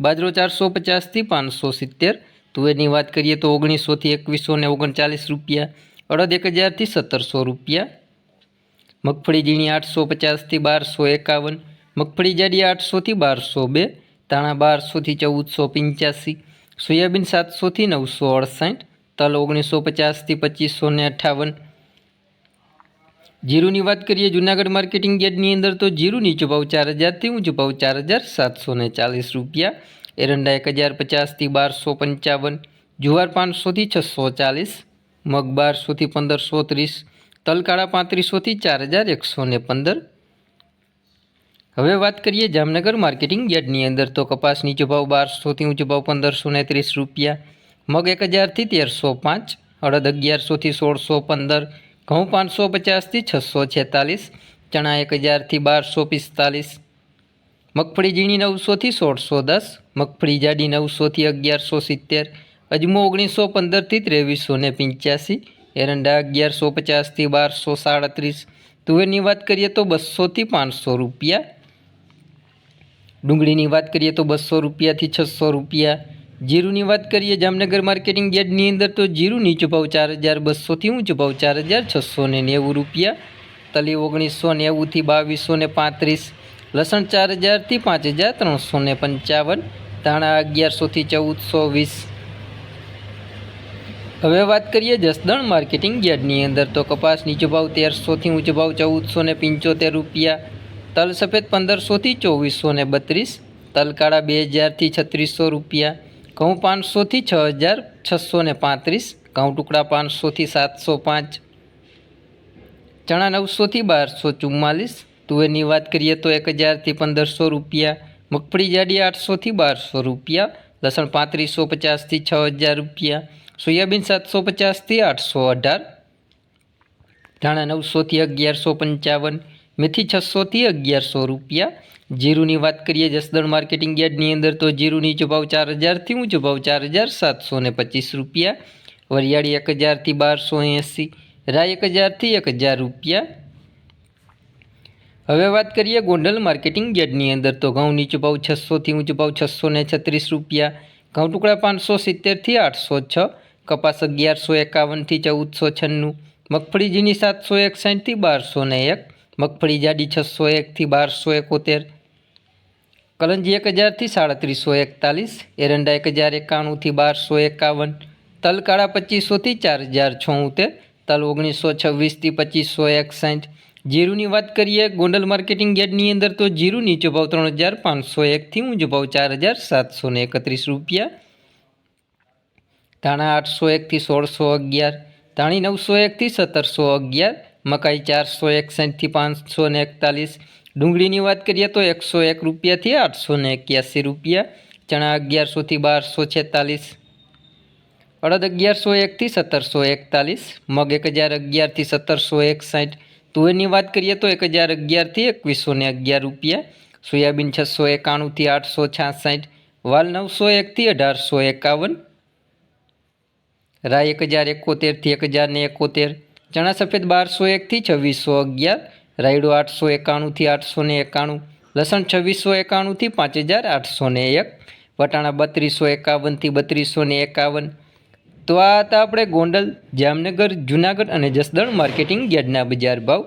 બાજરો ચારસો પચાસથી પાંચસો સિત્તેર. તુવેરની વાત કરીએ તો ઓગણીસોથી એકવીસો ને ઓગણચાલીસ રૂપિયા. અડદ એક હજારથી સત્તરસો રૂપિયા. મગફળી ઝીણી આઠસો પચાસથી બારસો એકાવન. મગફળી જાડી આઠસોથી બારસો બે. ધાણા બારસોથી ચૌદસો પંચ્યાસી. સોયાબીન સાતસોથી નવસો અડસાઠ. તલ ઓગણીસો પચાસથી પચીસો ને અઠાવન. જીરુની વાત કરીએ, જુનાગઢ માર્કેટિંગ યાર્ડની અંદર તો જીરું નીચો ભાવ ચાર હજારથી ઊંચો ભાવ ચાર હજાર સાતસો ને ચાલીસ રૂપિયા. એરંડા એક હજાર પચાસથી બારસો પંચાવન, જુવાર પાંચસોથી છસો ચાલીસ, મગ બારસોથી પંદરસો ત્રીસ, તલકાળા પાંત્રીસોથી ચાર હજાર એકસો ને પંદર. હવે વાત કરીએ જામનગર માર્કેટિંગ યાર્ડની અંદર તો કપાસ નીચો ભાવ બારસોથી ઊંચો ભાવ પંદરસો ને ત્રીસ રૂપિયા, મગ એક હજારથી તેરસો પાંચ, અડદ અગિયારસોથી સોળસો પંદર ઘઉં પાંચસો પચાસથી છસો છેતાલીસ ચણા એક હજારથી બારસો પિસ્તાલીસ મગફળી ઝીણી નવસોથી સોળસો દસ મગફળી જાડી નવસોથી અગિયારસો સિત્તેર અજમો ઓગણીસો પંદરથી ત્રેવીસો ને પંચ્યાસી, એરંડા અગિયારસો પચાસથી બારસો સાડત્રીસ તુવેરની વાત કરીએ તો બસોથી પાંચસો રૂપિયા, ડુંગળીની વાત કરીએ તો બસો રૂપિયાથી છસો રૂપિયા જીરુની વાત કરીએ, જામનગર માર્કેટિંગ યાર્ડની અંદર તો જીરું નીચું ભાવ ચાર હજાર બસોથી ઊંચું ભાવ ચાર હજાર છસો ને નેવું રૂપિયા, તલી ઓગણીસો નેવુંથી બાવીસો ને પાંત્રીસ, લસણ ચાર હજારથી પાંચ હજાર ત્રણસો ને પંચાવન, ધાણા અગિયારસોથી ચૌદસો વીસ. હવે વાત કરીએ જસદણ માર્કેટિંગ યાર્ડની અંદર તો કપાસ નીચો ભાવ તેરસોથી ઊંચો ભાવ ચૌદસો ને પંચોતેર રૂપિયા, તલ સફેદ પંદરસોથી ચોવીસો ને બત્રીસ તલકાળા બે હજારથી છત્રીસો રૂપિયા ઘઉં પાંચસોથી છ હજાર છસો ને પાંત્રીસ ઘઉં ટુકડા પાંચસોથી સાતસો પાંચ, ચણા નવસોથી બારસો ચુમ્માલીસ, તુવેરની વાત કરીએ તો એક હજારથી પંદરસો રૂપિયા, મગફળી જાડી આઠસોથી બારસો રૂપિયા, લસણ પાંત્રીસો પચાસથી છ હજાર રૂપિયા, સોયાબીન સાતસો પચાસથી આઠસો અઢાર, ધાણા નવસોથી અગિયારસો પંચાવન મેથી છસોથી અગિયારસો રૂપિયા. જીરુની વાત કરીએ જસદણ માર્કેટિંગ યાર્ડની અંદર, તો જીરું નીચો ભાવ ચાર હજારથી ઊંચો ભાવ ચાર હજાર સાતસો ને પચીસ રૂપિયા. વરિયાળી એક હજારથી બારસો એંસી, રાય એક હજારથી એક હજાર રૂપિયા. હવે વાત કરીએ ગોંડલ માર્કેટિંગ યાર્ડની અંદર, તો ઘઉં નીચો ભાવ છસોથી ઊંચો ભાવ છસો ને છત્રીસ રૂપિયા. ઘઉં ટુકડા પાંચસો સિત્તેરથી આઠસો છ, કપાસ અગિયારસો એકાવનથી ચૌદસો છન્નું મગફળી ઝીણી સાતસો એકસાઠથી બારસો ને એક મગફળી જાડી છસો એકથી બારસો એકોતેર, કલંજી એક હજારથી સાડત્રીસો એકતાલીસ, એરંડા એક હજાર એકાણુંથી બારસો એકાવન તલ કાળા પચીસોથી ચાર હજાર છોતેર, તલ ઓગણીસો છવ્વીસથી પચીસો એકસાઠ. જીરુની વાત કરીએ, ગોંડલ માર્કેટિંગ યાર્ડની અંદર તો જીરુ નીચો ભાવ ત્રણ હજાર પાંચસો એકથી ઊંચો ભાવ ચાર હજાર સાતસો ને એકત્રીસ રૂપિયા. ધાણા આઠસો એકથી સોળસો અગિયાર, ધાણી નવસો એકથી સત્તરસો અગિયાર મકાઈ ચારસો એકસાઠથી પાંચસો ને એકતાલીસ. ડુંગળીની વાત કરીએ તો એકસો એક રૂપિયાથી આઠસો ને એક્યાસી રૂપિયા. ચણા અગિયારસોથી બારસો છેતાલીસ. અડદ અગિયારસો એકથી સત્તરસો એકતાલીસ. મગ એક હજાર અગિયારથી સત્તરસો એકસાઠ. તુવેરની વાત કરીએ તો એક હજાર અગિયારથી એકવીસો ને અગિયાર રૂપિયા. સોયાબીન છસો એકાણુંથી આઠસો છાસઠ. વાલ નવસો એકથી અઢારસો એકાવન. રાય એક હજાર એકોતેરથી એક હજાર ને એકોતેર. ચણા સફેદ બારસો એકથી છવ્વીસો અગિયાર, રાયડો આઠસો એકાણુંથી આઠસો ને એકાણું, લસણ છવ્વીસો એકાણુંથી પાંચ હજાર આઠસો ને એક, વટાણા બત્રીસો એકાવનથી બત્રીસો ને એકાવન. તો આ હતા આપણે ગોંડલ, જામનગર, જુનાગઢ અને જસદણ માર્કેટિંગ યાર્ડના બજાર ભાવ.